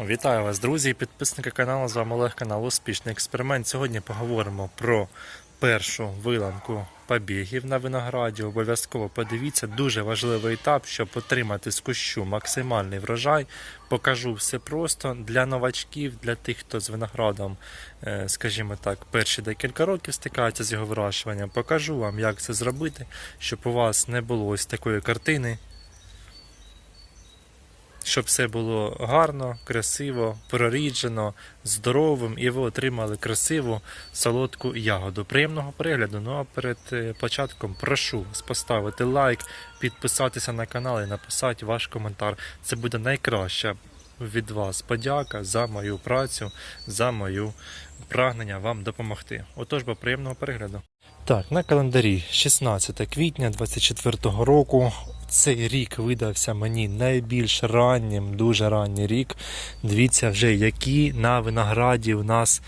Вітаю вас, друзі і підписники каналу. З вами Олег канал Успішний експеримент. Сьогодні поговоримо про першу виланку побігів на винограді. Обов'язково подивіться, дуже важливий етап, щоб отримати з кущу максимальний врожай. Покажу все просто для новачків, для тих, хто з виноградом, е, скажімо так, перші декілька років стикається з його вирощуванням. Покажу вам, як це зробити, щоб у вас не було ось такої картини щоб все було гарно, красиво, проріджено, здоровим, і ви отримали красиву солодку ягоду. Приємного перегляду. Ну а перед е, початком прошу поставити лайк, підписатися на канал і написати ваш коментар. Це буде найкраща від вас подяка за мою працю, за мою прагнення вам допомогти. Отож, бо приємного перегляду. Так, на календарі 16 квітня 24 року. Цей рік видався мені найбільш раннім, дуже ранній рік. Дивіться вже, які на винограді в нас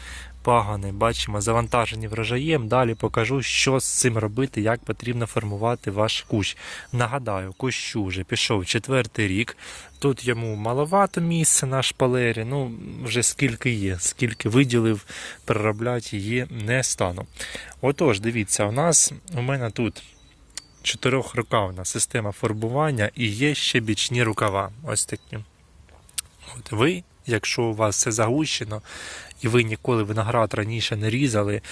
пагани. Бачимо, завантажені врожаєм. Далі покажу, що з цим робити, як потрібно формувати ваш кущ. Нагадаю, кущу вже пішов четвертий рік. Тут йому маловато місця на шпалері. Ну, вже скільки є, скільки виділив, переробляти її не стану. Отож, дивіться, у нас у мене тут чотирьохрукавна система фарбування і є ще бічні рукава. Ось такі. От ви, якщо у вас все загущено, і ви ніколи виноград раніше не різали,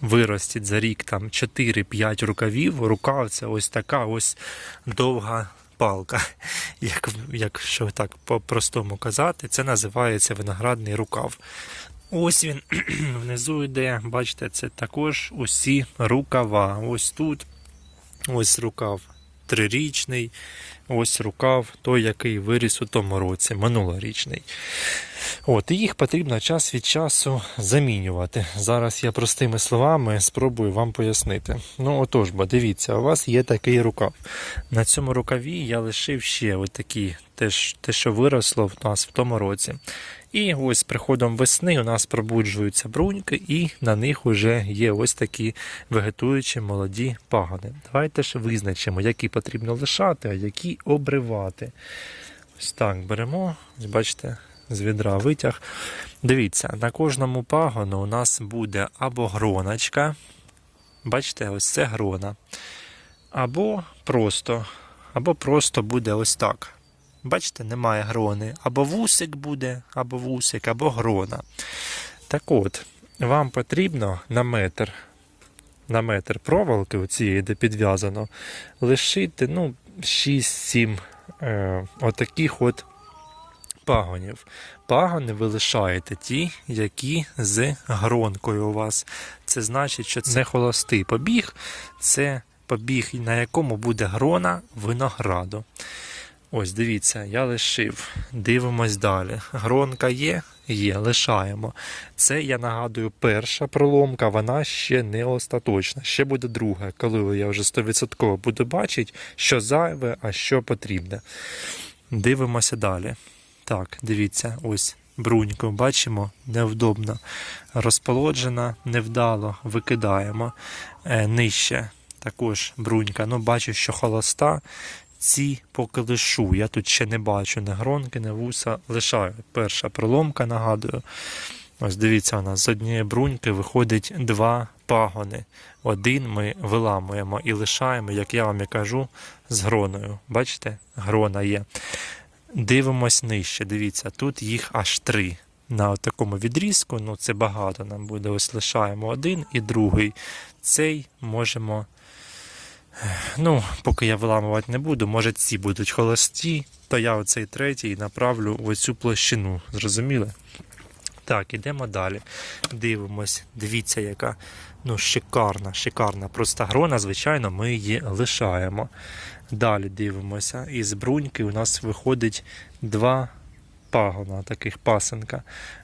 виростіть за рік там 4-5 рукавів, рукав це ось така ось довга палка. Як, якщо так по-простому казати, це називається виноградний рукав. Ось він внизу йде, бачите, це також усі рукава. Ось тут Ось рукав трирічний, ось рукав той, який виріс у тому році, минулорічний. От, і їх потрібно час від часу замінювати. Зараз я простими словами спробую вам пояснити. Ну, отож, бо дивіться, у вас є такий рукав. На цьому рукаві я лишив ще отакі, те, що виросло в нас в тому році. І ось з приходом весни у нас пробуджуються бруньки, і на них вже є ось такі вегетуючі молоді пагони. Давайте ж визначимо, які потрібно лишати, а які обривати. Ось так беремо, бачите, з відра витяг. Дивіться, на кожному пагону у нас буде або гроночка. Бачите, ось це грона. Або просто, або просто буде ось так. Бачите, немає грони. Або вусик буде, або вусик, або грона. Так от, вам потрібно на метр, на метр проволоки, оцієї, де підв'язано, лишити ну, 6-7 е, отаких от пагонів. Пагони ви лишаєте ті, які з гронкою у вас. Це значить, що це не холостий побіг, це побіг, на якому буде грона винограду. Ось, дивіться, я лишив. Дивимось далі. Гронка є? Є, лишаємо. Це, я нагадую, перша проломка, вона ще не остаточна. Ще буде друга, коли я вже 100% буду бачити, що зайве, а що потрібне. Дивимося далі. Так, дивіться, ось бруньку бачимо, невдобно розполоджена, невдало викидаємо. Е, нижче також брунька. Ну, бачу, що холоста. Ці поки лишу. Я тут ще не бачу ні гронки, ні вуса. Лишаю. Перша проломка, нагадую. Ось дивіться, у нас з однієї бруньки виходить два пагони. Один ми виламуємо і лишаємо, як я вам і кажу, з гроною. Бачите, грона є. Дивимось нижче. Dивіться, тут їх аж три. На такому відрізку, ну це багато нам буде. Ось лишаємо один і другий. Цей можемо. Ну, поки я виламувати не буду, може ці будуть холості, то я оцей третій направлю в оцю площину. Зрозуміли? Так, ідемо далі. Дивимось, дивіться, яка ну, шикарна, шикарна. Просто грона, звичайно, ми її лишаємо. Далі дивимося. Із бруньки у нас виходить два пагона, таких пасенка.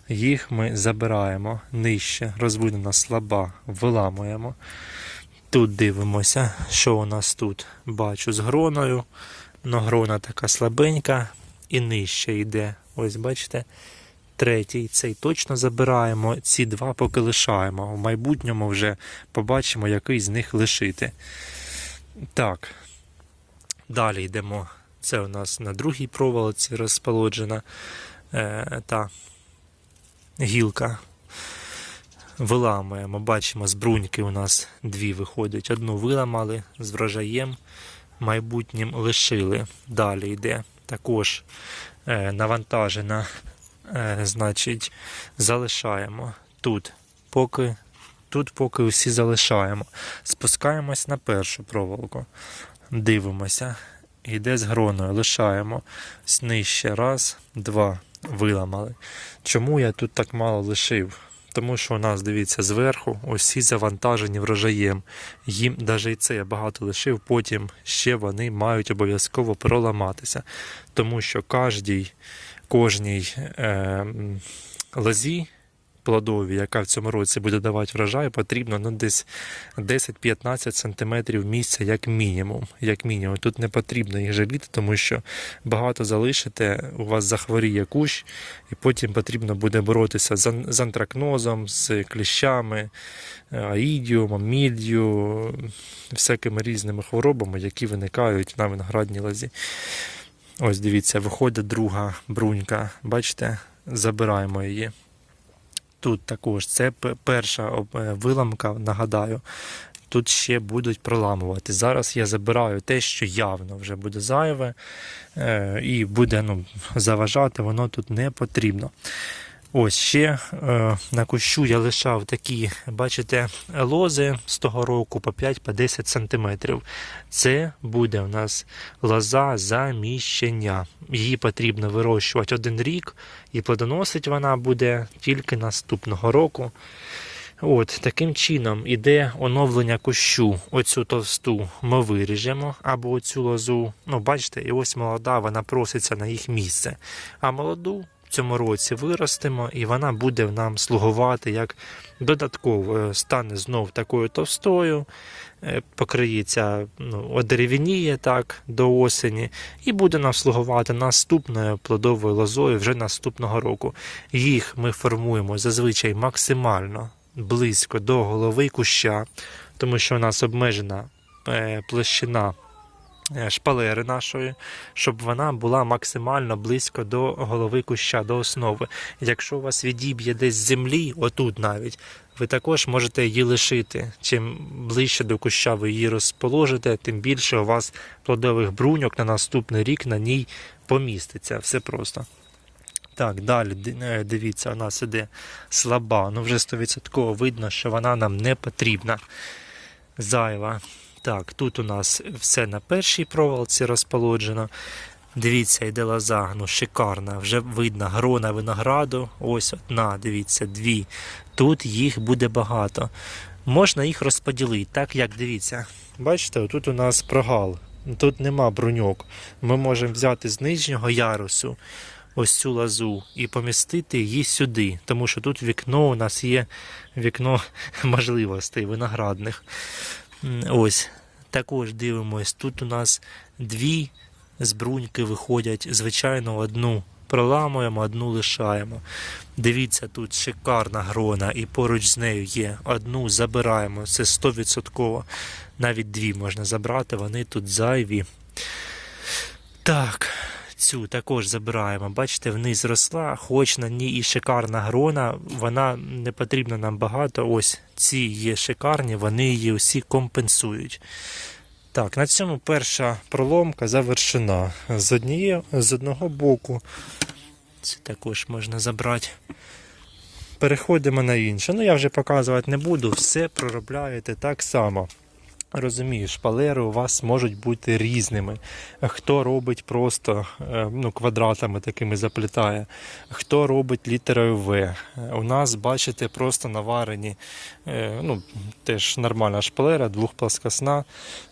Їх ми забираємо нижче, розвинена слаба, виламуємо. Тут дивимося, що у нас тут. Бачу з гроною. Но грона така слабенька і нижче йде. Ось бачите. Третій, цей точно забираємо, ці два поки лишаємо. В майбутньому вже побачимо, який з них лишити. Так. Далі йдемо. Це у нас на другій проволоці розположена е, та гілка. Виламуємо, бачимо, з бруньки у нас дві виходять. Одну виламали з врожаєм, майбутнім лишили. Далі йде також е, навантажена, е, значить, залишаємо тут, поки, тут поки усі залишаємо. Спускаємось на першу проволоку, дивимося, йде з гроною, лишаємо нижче. Раз, два, виламали. Чому я тут так мало лишив? Тому що у нас, дивіться, зверху усі завантажені врожаєм. Їм навіть і це я багато лишив, потім ще вони мають обов'язково проламатися. Тому що кожній, кожній е, лозі плодовій, яка в цьому році буде давати врожай, потрібно ну, десь 10-15 см місця як мінімум. Як мінімум. Тут не потрібно їх жаліти, тому що багато залишите, у вас захворіє кущ, і потім потрібно буде боротися з, ан- з антракнозом, з кліщами, аїдіумом, мільдю, всякими різними хворобами, які виникають на виноградній лозі. Ось дивіться, виходить друга брунька. Бачите, забираємо її. Тут також це перша е, виламка, нагадаю. Тут ще будуть проламувати. Зараз я забираю те, що явно вже буде зайве е, і буде ну, заважати, воно тут не потрібно. Ось ще е, на кущу я лишав такі, бачите, лози з того року по 5-10 см. Це буде у нас лоза заміщення. Її потрібно вирощувати один рік, і плодоносить вона буде тільки наступного року. От, таким чином іде оновлення кущу. Оцю товсту ми виріжемо, або оцю лозу. Ну, бачите, і ось молода, вона проситься на їх місце. А молоду цьому році виростимо, і вона буде нам слугувати як додатково е, стане знов такою товстою, е, покриється, ну, одеревініє так до осені, і буде нам слугувати наступною плодовою лозою вже наступного року. Їх ми формуємо зазвичай максимально близько до голови куща, тому що у нас обмежена е, площина шпалери нашої, щоб вона була максимально близько до голови куща, до основи. Якщо у вас відіб'є десь з землі, отут навіть, ви також можете її лишити. Чим ближче до куща ви її розположите, тим більше у вас плодових бруньок на наступний рік на ній поміститься. Все просто. Так, далі е, дивіться, у нас іде слаба. Ну вже 100% видно, що вона нам не потрібна. Зайва. Так, тут у нас все на першій проволоці розположено. Дивіться, йде лоза, ну шикарна. Вже видно грона винограду. Ось одна, дивіться, дві. Тут їх буде багато. Можна їх розподілити, так як дивіться. Бачите, тут у нас прогал. Тут нема бруньок. Ми можемо взяти з нижнього ярусу ось цю лазу і помістити її сюди, тому що тут вікно у нас є вікно можливостей виноградних. Ось. Також дивимось, тут у нас дві збруньки виходять, звичайно, одну проламуємо, одну лишаємо. Дивіться, тут шикарна грона, і поруч з нею є. Одну забираємо, це 100%. Навіть дві можна забрати, вони тут зайві. Так, цю також забираємо. Бачите, вниз росла, хоч на ній і шикарна грона, вона не потрібна нам багато. Ось ці є шикарні, вони її усі компенсують. Так, на цьому перша проломка завершена. З, одніє, з одного боку. Це також можна забрати. Переходимо на інше. Ну, я вже показувати не буду, все проробляєте так само. Розумію, шпалери у вас можуть бути різними. Хто робить просто е, ну, квадратами такими заплітає, хто робить літерою В. У нас, бачите, просто наварені е, ну, теж нормальна шпалера, двохплоскосна.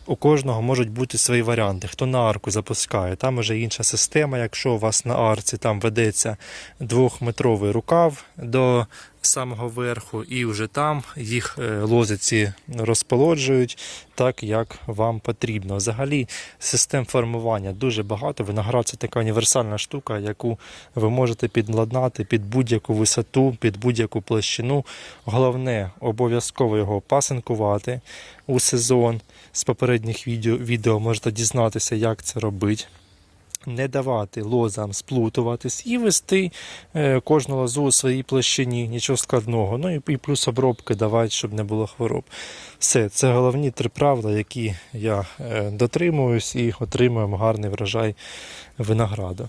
У кожного можуть бути свої варіанти. Хто на арку запускає, там вже інша система. Якщо у вас на арці там ведеться двохметровий рукав до самого верху, і вже там їх е, лозиці розполоджують так, як вам потрібно. Взагалі, систем формування дуже багато. Виноград це така універсальна штука, яку ви можете підладнати під будь-яку висоту, під будь-яку площину. Головне, обов'язково його пасинкувати у сезон. З попередніх відео, відео можете дізнатися, як це робити. не давати лозам сплутуватись і вести е, кожну лозу у своїй площині, нічого складного. Ну і, плюс обробки давати, щоб не було хвороб. Все, це головні три правила, які я е, дотримуюсь і отримуємо гарний врожай винограду.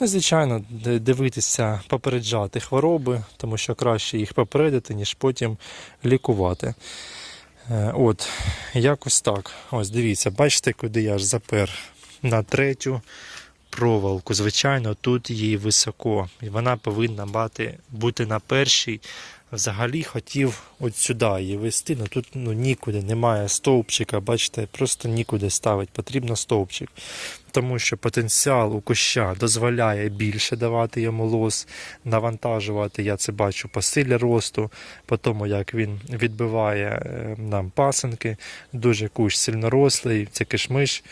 Ну, звичайно, дивитися, попереджати хвороби, тому що краще їх попередити, ніж потім лікувати. Е, От, якось так. Ось дивіться, бачите, куди я ж запер на третю проволоку. Звичайно, тут їй високо. І вона повинна бати, бути на першій. Взагалі хотів от сюди її вести, але тут ну, нікуди немає стовпчика, бачите, просто нікуди ставити, потрібно стовпчик. Тому що потенціал у куща дозволяє більше давати йому лос, навантажувати, я це бачу по силі росту, по тому, як він відбиває е, нам пасенки. Дуже кущ сильнорослий, це кишмиш.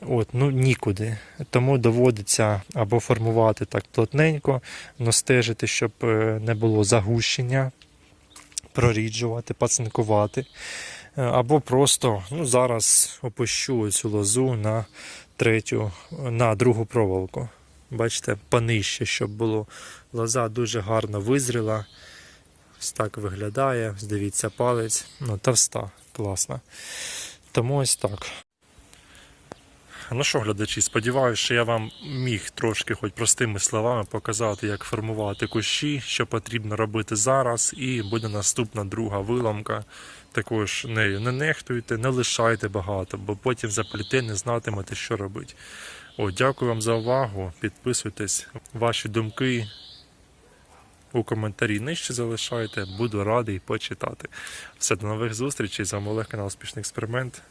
От, ну нікуди. Тому доводиться або формувати так плотненько, но стежити, щоб е, не було загущення, проріджувати, пацанкувати. Е, Або просто ну, зараз опущу цю лозу на третю, на другу проволоку. Бачите, понижче, щоб було. Лоза дуже гарно визріла. Ось так виглядає. Дивіться, палець. Ну, товста, класна. Тому ось так. Ну що, глядачі, сподіваюся, що я вам міг трошки, хоч простими словами, показати, як формувати кущі, що потрібно робити зараз, і буде наступна друга виламка. Також нею не нехтуйте, не лишайте багато, бо потім запліте, не знатимете, що робити. О, дякую вам за увагу. Підписуйтесь, ваші думки у коментарі нижче залишайте. Буду радий почитати. Все, до нових зустрічей. З вами Олег, канал Успішний експеримент.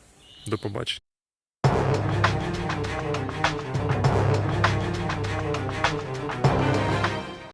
До побачення.